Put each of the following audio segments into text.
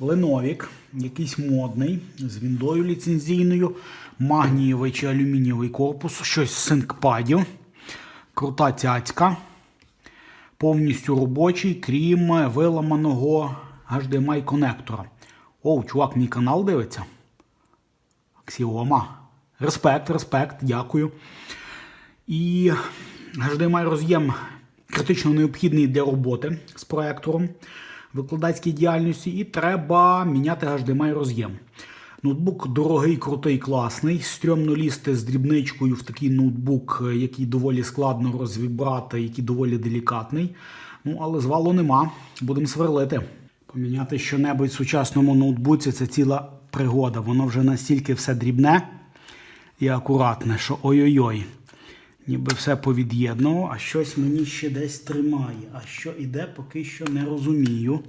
Леновік, якийсь модний, з віндою ліцензійною, магнієвий чи алюмінієвий корпус, щось з синкпадів, крута цяцька, повністю робочий, крім виламаного HDMI конектора. Оу, чувак, мій канал дивиться. Аксіома. Респект, респект, дякую. І HDMI роз'єм критично необхідний для роботи з проектором викладацькій діяльності, і треба міняти HDMI роз'єм. Ноутбук дорогий, крутий, класний. Стрьомно лізти з дрібничкою в такий ноутбук, е, який доволі складно розвібрати, який доволі делікатний. Ну, але звалу нема. Будемо сверлити. Поміняти щонебудь в сучасному ноутбуці це ціла пригода. Воно вже настільки все дрібне і акуратне, що ой-ой-ой. Ніби все повід'єднував, а щось мені ще десь тримає. А що іде, поки що не розумію.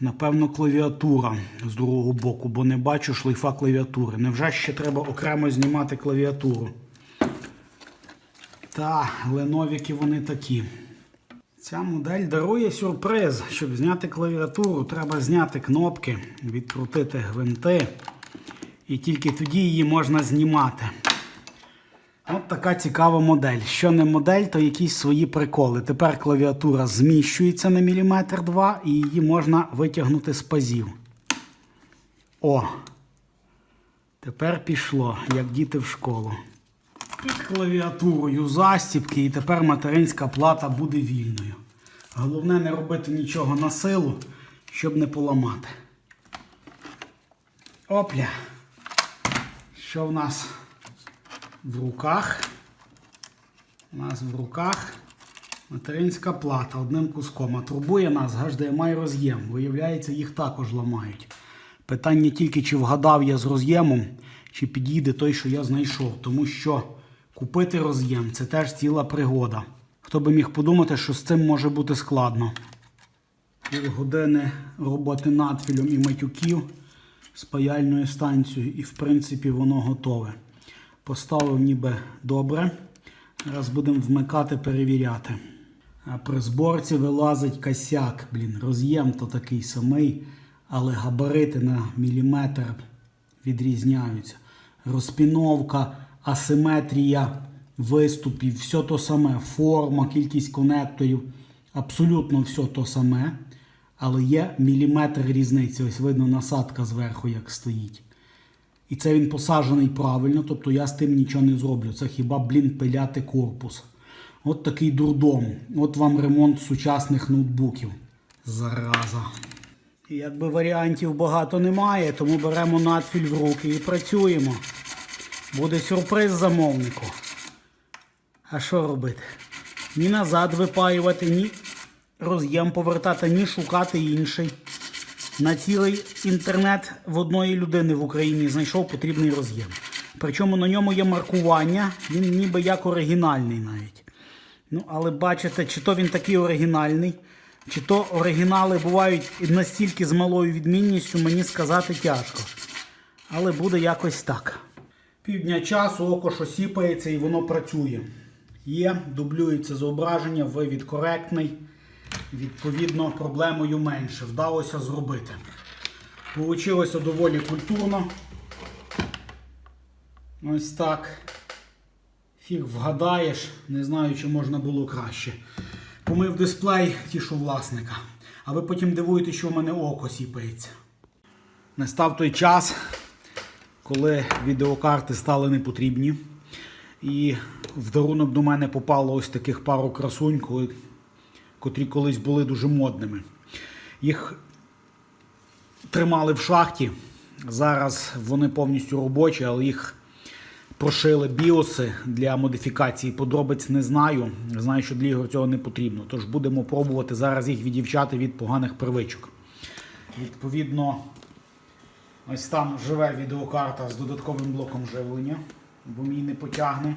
Напевно, клавіатура з другого боку, бо не бачу шлейфа клавіатури. Невже ще треба окремо знімати клавіатуру? Та, леновіки вони такі. Ця модель дарує сюрприз. Щоб зняти клавіатуру, треба зняти кнопки, відкрутити гвинти. І тільки тоді її можна знімати. От така цікава модель. Що не модель, то якісь свої приколи. Тепер клавіатура зміщується на міліметр два і її можна витягнути з пазів. О! Тепер пішло, як діти в школу. Під клавіатурою застібки, і тепер материнська плата буде вільною. Головне не робити нічого на силу, щоб не поламати. Опля. Що в нас в руках? У нас в руках материнська плата одним куском. А турбує нас HDMI роз'єм. Виявляється, їх також ламають. Питання тільки, чи вгадав я з роз'ємом, чи підійде той, що я знайшов. Тому що купити роз'єм це теж ціла пригода. Хто би міг подумати, що з цим може бути складно. Півгодини роботи надфілем і матюків з паяльною станцією, і в принципі воно готове. Поставив ніби добре. Зараз будемо вмикати, перевіряти. А при зборці вилазить косяк. Блін, роз'єм то такий самий, але габарити на міліметр відрізняються. Розпіновка, асиметрія виступів, все то саме, форма, кількість конекторів, абсолютно все то саме. Але є міліметр різниці. Ось видно насадка зверху, як стоїть. І це він посаджений правильно, тобто я з тим нічого не зроблю. Це хіба, блін, пиляти корпус. От такий дурдом. От вам ремонт сучасних ноутбуків. Зараза. Якби варіантів багато немає, тому беремо надфіль в руки і працюємо. Буде сюрприз замовнику. А що робити? Ні назад випаювати, ні роз'єм повертати, ні шукати інший. На цілий інтернет в одної людини в Україні знайшов потрібний роз'єм. Причому на ньому є маркування, він ніби як оригінальний навіть. Ну, але бачите, чи то він такий оригінальний, чи то оригінали бувають настільки з малою відмінністю, мені сказати тяжко. Але буде якось так. Півдня часу око що і воно працює. Є, дублюється зображення, вивід коректний. Відповідно, проблемою менше. Вдалося зробити. Получилося доволі культурно. Ось так. Фіг вгадаєш, не знаю, чи можна було краще. Помив дисплей, тішу власника. А ви потім дивуєте, що в мене око сіпається. Настав той час, коли відеокарти стали непотрібні. І в дарунок до мене попало ось таких пару красунь, коли, котрі колись були дуже модними. Їх тримали в шахті. Зараз вони повністю робочі, але їх прошили біоси для модифікації. Подробиць не знаю. Знаю, що для ігор цього не потрібно. Тож будемо пробувати зараз їх віддівчати від поганих первичок. Відповідно, ось там живе відеокарта з додатковим блоком живлення, бо мій не потягне.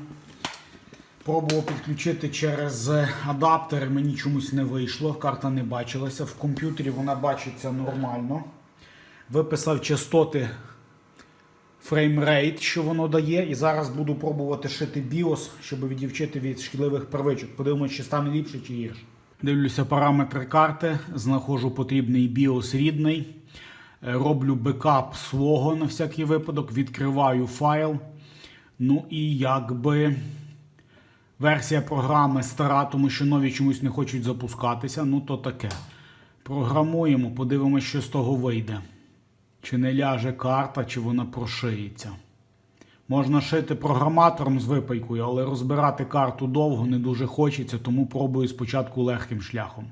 Пробував підключити через адаптер, мені чомусь не вийшло, карта не бачилася. В комп'ютері вона бачиться нормально. Виписав частоти фреймрейт, що воно дає. І зараз буду пробувати шити BIOS, щоб відівчити від шкідливих первичок. Подивимось, чи стане ліпше чи гірше. Дивлюся параметри карти, знаходжу потрібний BIOS рідний. Е, Роблю бекап свого на всякий випадок, відкриваю файл. Ну і якби версія програми стара, тому що нові чомусь не хочуть запускатися. Ну то таке. Програмуємо, подивимося, що з того вийде. Чи не ляже карта, чи вона прошиється. Можна шити програматором з випайкою, але розбирати карту довго не дуже хочеться, тому пробую спочатку легким шляхом.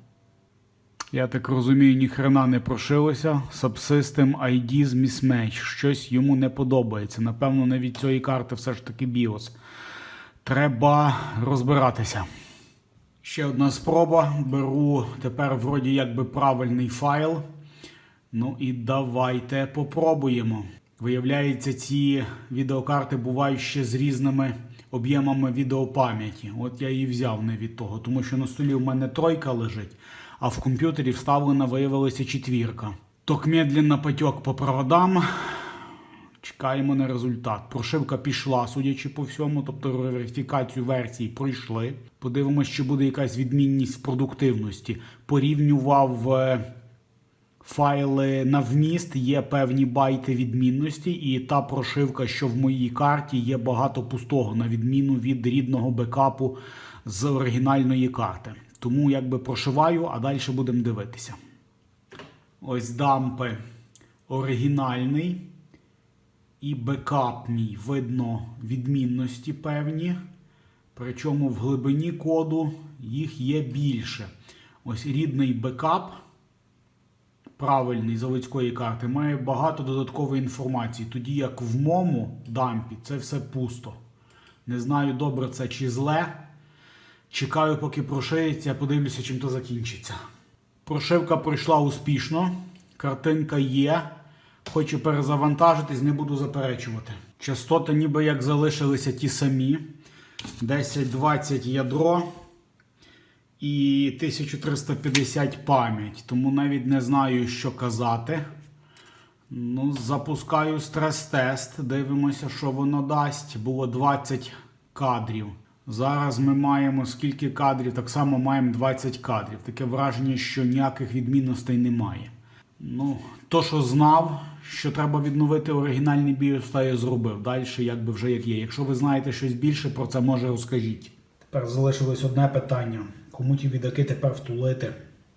Я так розумію, ніхрена не прошилося. Subsystem ID з Mismatch. Щось йому не подобається. Напевно, не від цієї карти все ж таки BIOS. Треба розбиратися. Ще одна спроба. Беру тепер вроді якби правильний файл. Ну і давайте попробуємо. Виявляється, ці відеокарти бувають ще з різними об'ємами відеопам'яті. От я її взяв не від того, тому що на столі в мене тройка лежить, а в комп'ютері вставлена виявилася четвірка. Ток медленно потек по проводам. Чекаємо на результат. Прошивка пішла, судячи по всьому, тобто верифікацію версій пройшли. Подивимось, чи буде якась відмінність в продуктивності. Порівнював е, файли на вміст, є певні байти відмінності, і та прошивка, що в моїй карті, є багато пустого, на відміну від рідного бекапу з оригінальної карти. Тому якби прошиваю, а далі будемо дивитися. Ось дампи оригінальний і бекап мій. Видно відмінності певні. Причому в глибині коду їх є більше. Ось рідний бекап правильний заводської карти має багато додаткової інформації. Тоді як в моєму дампі це все пусто. Не знаю, добре це чи зле. Чекаю, поки прошиється, подивлюся, чим то закінчиться. Прошивка пройшла успішно. Картинка є. Хочу перезавантажитись, не буду заперечувати. Частоти ніби як залишилися ті самі. 10-20 ядро і 1350 пам'ять. Тому навіть не знаю, що казати. Ну, запускаю стрес-тест. Дивимося, що воно дасть. Було 20 кадрів. Зараз ми маємо скільки кадрів, так само маємо 20 кадрів. Таке враження, що ніяких відмінностей немає. Ну, то, що знав, що треба відновити оригінальний BIOS, та я зробив. Далі, якби вже як є. Якщо ви знаєте щось більше про це, може розкажіть. Тепер залишилось одне питання: кому ті відаки тепер втулити?